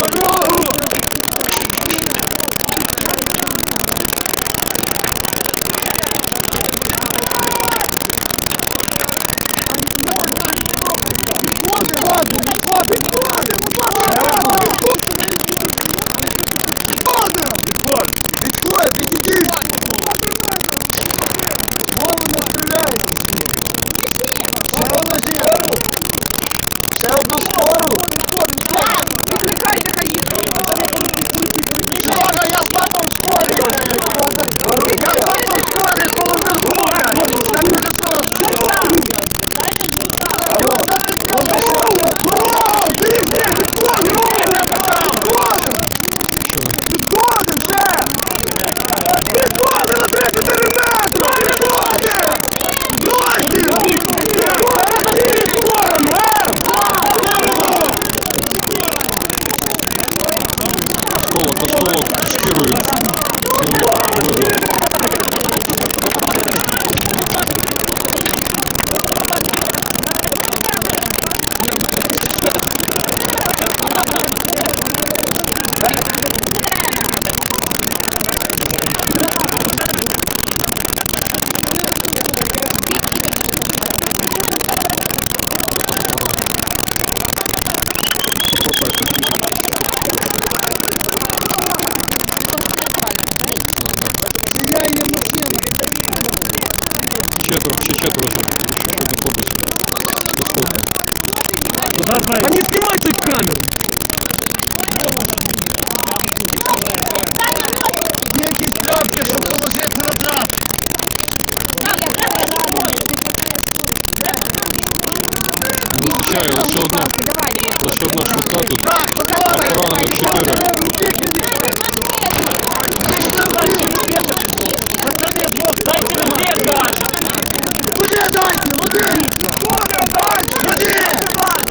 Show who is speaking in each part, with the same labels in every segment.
Speaker 1: Socorro! Підходим на 34 метри!
Speaker 2: четверо, ще четверо щоб не ходить.
Speaker 3: А не снимайте в камеру!
Speaker 1: Є якісь травки, щоб положити на
Speaker 2: трас. Чаю, лише одна. Лише одна штука тут. Охорона
Speaker 1: 4. Дайте, води! Води! Дайте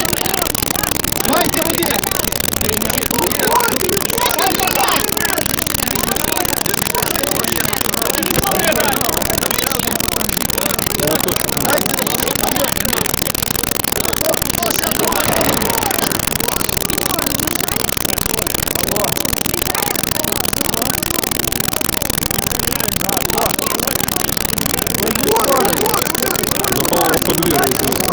Speaker 2: Подвір'я.